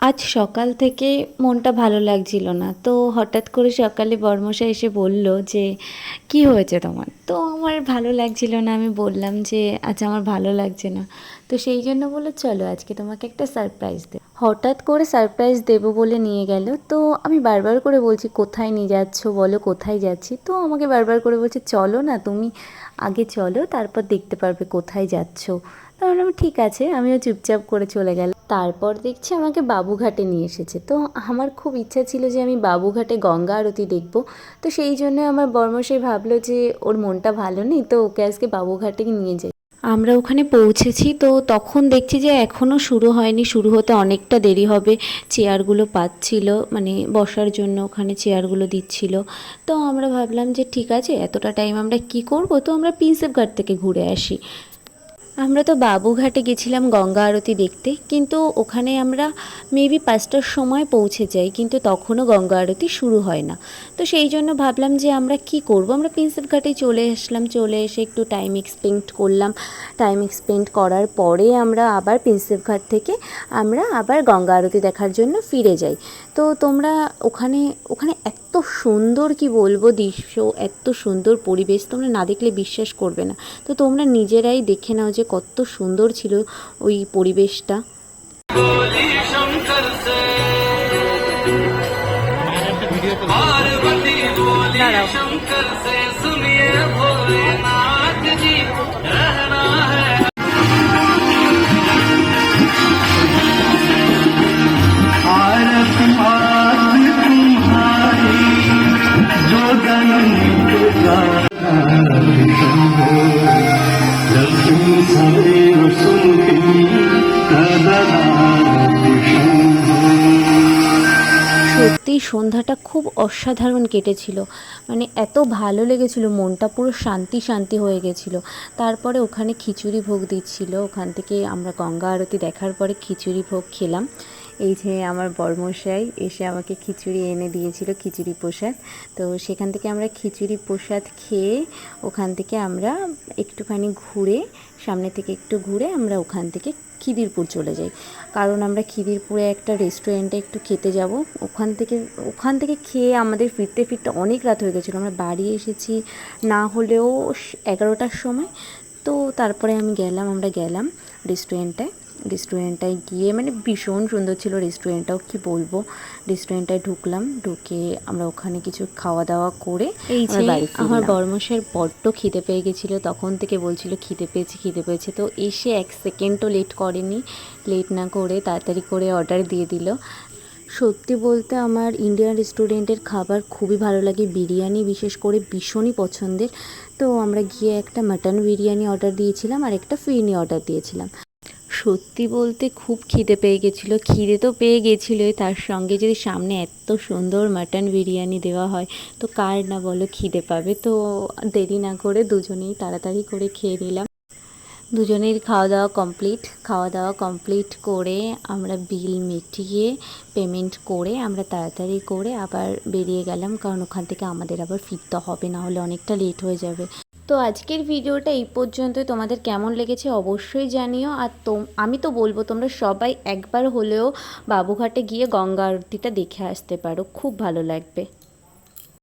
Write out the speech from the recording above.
আজ সকাল থেকে মনটা ভালো লাগছিল না। তো হঠাৎ করে সকালে বর্মশা এসে বলল যে, কি হয়েছে তোমার? তো আমার ভালো লাগছিল না। আমি বললাম যে আজ আমার ভালো লাগছে না। তো সেই জন্য বলল, চলো, আজকে তোমাকে একটা সারপ্রাইজ দে হঠাৎ করে সারপ্রাইজ দেবো বলে নিয়ে গেল। তো আমি বারবার করে বলছি, কোথায় নিয়ে যাচ্ছ? বলো, কোথায় যাচ্ছি? তো আমাকে বারবার করে বলছে, চলো না, তুমি আগে চলো, তারপর দেখতে পারবে কোথায় যাচ্ছো। তাহলে আমি ঠিক আছে। আমিও চুপচাপ করে চলে গেলাম। তারপর দেখছি আমাকে বাবুঘাটে নিয়ে এসেছে। তো আমার খুব ইচ্ছা ছিল যে আমি বাবুঘাটে গঙ্গা আরতি দেখব। তো সেই জন্য আমার বর্মশাই ভাবলো যে ওর মনটা ভালো নেই, তো ওকে আজকে বাবুঘাটে নিয়ে যাই। আমরা ওখানে পৌঁছেছি, তো তখন দেখছি যে এখনও শুরু হয়নি, শুরু হতে অনেকটা দেরি হবে। চেয়ারগুলো পাচ্ছিল মানে বসার জন্য ওখানে চেয়ারগুলো দিচ্ছিল। তো আমরা ভাবলাম যে ঠিক আছে, এতটা টাইম আমরা কি করব? তো আমরা প্রিন্সেপ ঘাট থেকে ঘুরে আসি। আমরা তো বাবুঘাটে গেছিলাম গঙ্গা আরতি দেখতে, কিন্তু ওখানে আমরা মেবি পাঁচটার সময় পৌঁছে যাই, কিন্তু তখনও গঙ্গা আরতি শুরু হয় না। তো সেই জন্য ভাবলাম যে আমরা কি করব? আমরা প্রিন্সেপ ঘাটে চলে আসলাম, চলে এসে একটু টাইম এক্সপেন্ড করলাম। টাইম এক্সপেন্ড করার পরে আমরা আবার প্রিন্সেপ ঘাট থেকে আমরা আবার গঙ্গা আরতি দেখার জন্য ফিরে যাই। তো তোমরা ওখানে ওখানে এত সুন্দর কি বলব দৃশ্য এত সুন্দর পরিবেশ তোমরা না দেখলে বিশ্বাস করবে না। তো তোমরা নিজেরাই দেখে নাও যে কত সুন্দর ছিল ওই পরিবেশটা। बोली সত্যি সন্ধ্যাটা খুব অসাধারণ কেটেছিল। মানে এত ভালো লেগেছিল, মনটা পুরো শান্তি শান্তি হয়ে গেছিল। তারপরে ওখানে খিচুড়ি ভোগ দিচ্ছিল, ওখান থেকে আমরা গঙ্গা আরতি দেখার পরে খিচুড়ি ভোগ খেলাম। এই যে আমার বর্মশাই এসে আমাকে খিচুড়ি এনে দিয়েছিল, খিচুড়ি প্রসাদ। তো সেখান থেকে আমরা খিচুড়ি প্রসাদ খেয়ে ওখান থেকে আমরা একটুখানি ঘুরে, সামনে থেকে একটু ঘুরে আমরা ওখান থেকে খিদিরপুর চলে যাই। কারণ আমরা খিদিরপুরে একটা রেস্টুরেন্টে একটু খেতে যাব। ওখান থেকে ওখান থেকে খেয়ে আমাদের ফিরতে ফিরতে অনেক রাত হয়ে গেছিল। আমরা বাড়ি এসেছি না হলেও এগারোটার সময়। তো তারপরে আমি গেলাম, আমরা গেলাম রেস্টুরেন্টটায় রেস্টুরেন্টটায় গিয়ে মানে ভীষণ সুন্দর ছিল রেস্টুরেন্টটাও কি বলব? রেস্টুরেন্টটায় ঢুকলাম ঢুকে আমরা ওখানে কিছু খাওয়া দাওয়া করে এই যে আমার বর্মশের বড্ড খিদে পেয়ে গেছিল তখন থেকে বলছিল খিদে পেয়েছে খিদে পেয়েছে। তো এসে এক সেকেন্ডও লেট করেনি লেট না করে তাড়াতাড়ি করে অর্ডার দিয়ে দিল। সত্যি বলতে আমার ইন্ডিয়ান রেস্টুরেন্টের খাবার খুবই ভালো লাগে বিরিয়ানি বিশেষ করে ভীষণই পছন্দের। তো আমরা গিয়ে একটা মাটন বিরিয়ানি অর্ডার দিয়েছিলাম আর একটা ফিরনি অর্ডার দিয়েছিলাম। সত্যি বলতে খুব খিদে পেয়ে গেছিল। খিদে তো পেয়ে গেছিলোই। তার সঙ্গে যদি সামনে এত সুন্দর মাটন বিরিয়ানি দেওয়া হয়, তো কার না বলো খিদে পাবে। তো দেরি না করে দুজনেই তাড়াতাড়ি করে খেয়ে নিলাম। দুজনের খাওয়া দাওয়া কমপ্লিট খাওয়া দাওয়া কমপ্লিট করে আমরা বিল মিটিয়ে পেমেন্ট করে আমরা তাড়াতাড়ি করে আবার বেরিয়ে গেলাম। কারণ ওখান থেকে আমাদের আবার ফিরতে হবে, না হলে অনেকটা লেট হয়ে যাবে। তো আজকের ভিডিওটা এই পর্যন্ত তোমাদের কেমন লেগেছে অবশ্যই জানিও। আর তো আমি তো বলব, তোমরা সবাই একবার হলেও বাবুঘাটে গিয়ে গঙ্গা আরতিটা দেখে আসতে পারো। খুব ভালো লাগবে।